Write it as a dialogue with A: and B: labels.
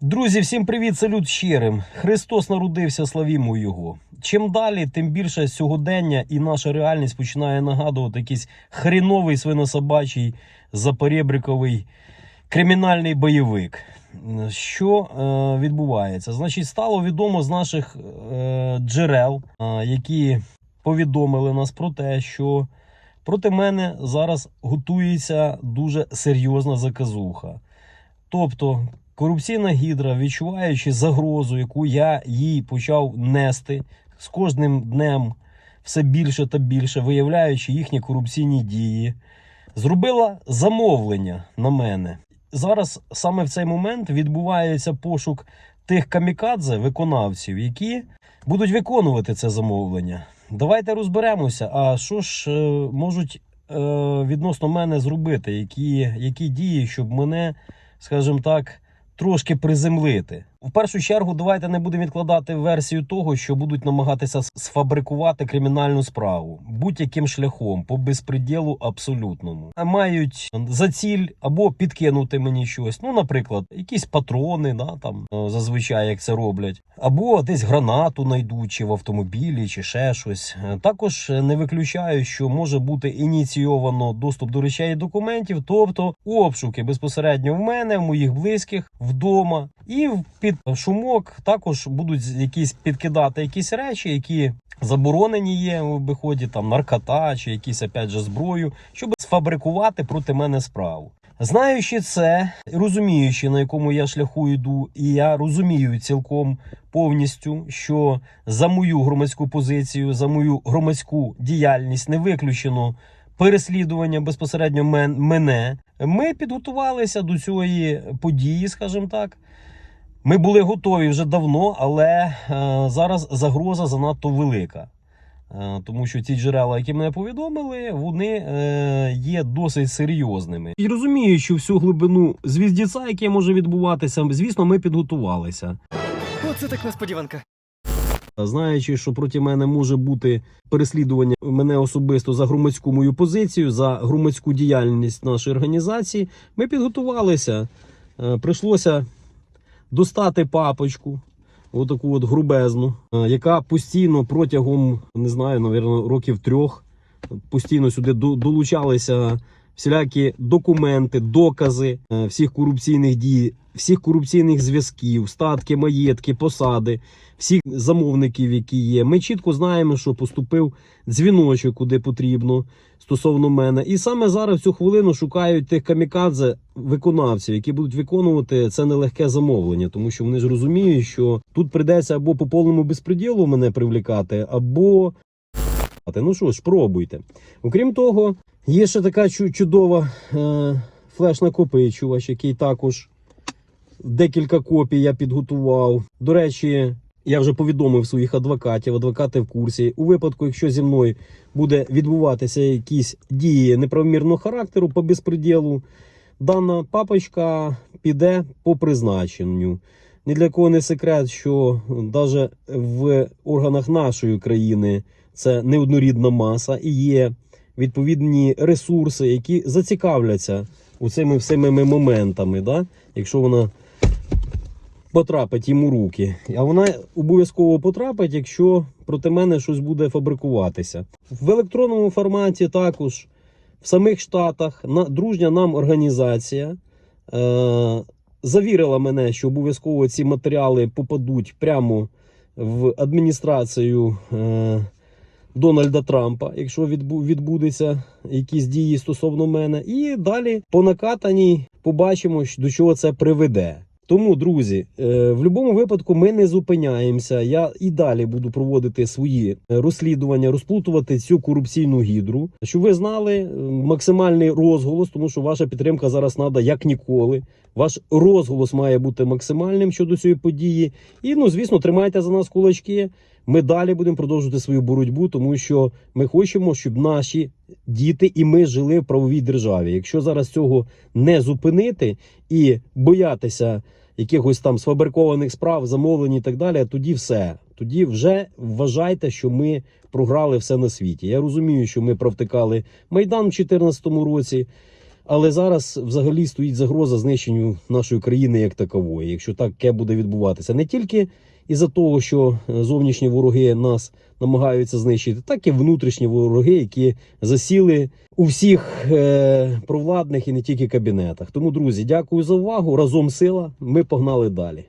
A: Друзі, всім привіт, салют щирим. Христос народився, славімо Його. Чим далі, тим більше сьогодення і наша реальність починає нагадувати якийсь хріновий свинособачий запорєбриковий кримінальний бойовик. Що е, відбувається? Значить, стало відомо з наших е, джерел, е, які повідомили нас про те, що проти мене зараз готується дуже серйозна заказуха. Тобто, корупційна гідра, відчуваючи загрозу, яку я їй почав нести з кожним днем все більше та більше, виявляючи їхні корупційні дії, зробила замовлення на мене. Зараз саме в цей момент відбувається пошук тих камікадзе, виконавців, які будуть виконувати це замовлення. Давайте розберемося. А що ж е, можуть е, відносно мене зробити? Які, які дії, щоб мене, скажімо так, трошки приземлити? В першу чергу, давайте не будемо відкладати версію того, що будуть намагатися сфабрикувати кримінальну справу будь-яким шляхом, по безпреділу абсолютному. А мають за ціль або підкинути мені щось. Ну, наприклад, якісь патрони, да, там е, зазвичай як це роблять, або десь гранату знайдуть, чи в автомобілі, чи ще щось. Е, Також е, не виключаю, що може бути ініційовано доступ до речей і документів, тобто обшуки безпосередньо в мене, в моїх близьких, вдома. І під шумок також будуть якісь підкидати якісь речі, які заборонені є в обиході, там наркота чи якісь опять же зброю, щоб сфабрикувати проти мене справу. Знаючи це, розуміючи, на якому я шляху йду, і я розумію цілком повністю, що за мою громадську позицію, за мою громадську діяльність не виключено переслідування безпосередньо мен- мене. Ми підготувалися до цієї події, скажімо так. Ми були готові вже давно, але е, зараз загроза занадто велика. Е, Тому що ті джерела, які мене повідомили, вони е, є досить серйозними. І розуміючи всю глибину звіздіця, яке може відбуватися, звісно, ми підготувалися.
B: Оце так несподіванка.
A: Знаючи, що проти мене може бути переслідування мене особисто за громадську мою позицію, за громадську діяльність нашої організації, ми підготувалися. Прийшлося достати папочку, отаку от грубезну, е, яка постійно протягом, не знаю, навірно, років трьох постійно сюди до- долучалися всілякі документи, докази е, всіх корупційних дій, всіх корупційних зв'язків, статки, маєтки, посади, всіх замовників, які є. Ми чітко знаємо, що поступив дзвіночок, куди потрібно стосовно мене. І саме зараз в цю хвилину шукають тих камікадзе виконавців, які будуть виконувати це нелегке замовлення, тому що вони ж розуміють, що тут прийдеться або по повному безпреділу мене привлікати, або ну що ж, пробуйте. Окрім того, є ще така чудова е, флеш-накопичувач, який також декілька копій я підготував. До речі, я вже повідомив своїх адвокатів. Адвокати в курсі. У випадку, якщо зі мною буде відбуватися якісь дії неправомірного характеру по безпреділу, дана папочка піде по призначенню. Ні для кого не секрет, що навіть в органах нашої країни це неоднорідна маса і є відповідні ресурси, які зацікавляться у цими всіми моментами, да? якщо вона потрапить йому руки. А вона обов'язково потрапить, якщо проти мене щось буде фабрикуватися. В електронному форматі також в самих Штатах дружня нам організація е, завірила мене, що обов'язково ці матеріали попадуть прямо в адміністрацію. Е, Дональда Трампа, якщо відбу- відбудеться якісь дії стосовно мене, і далі по накатаній побачимо, до чого це приведе. Тому, друзі, е, в будь-якому випадку ми не зупиняємося. Я і далі буду проводити свої е, розслідування, розплутувати цю корупційну гідру. Щоб ви знали е, максимальний розголос, тому що ваша підтримка зараз треба як ніколи. Ваш розголос має бути максимальним щодо цієї події. І ну, звісно, тримайте за нас кулачки. Ми далі будемо продовжувати свою боротьбу, тому що ми хочемо, щоб наші діти і ми жили в правовій державі. Якщо зараз цього не зупинити і боятися якихось там сфабрикованих справ, замовлень і так далі, тоді все. Тоді вже вважайте, що ми програли все на світі. Я розумію, що ми провтикали майдан в 2014 році. Але зараз взагалі стоїть загроза знищенню нашої країни як такової, якщо таке буде відбуватися. Не тільки із-за того, що е, зовнішні вороги нас намагаються знищити, так і внутрішні вороги, які засіли у всіх е, провладних і не тільки кабінетах. Тому, друзі, дякую за увагу. Разом сила. Ми погнали далі.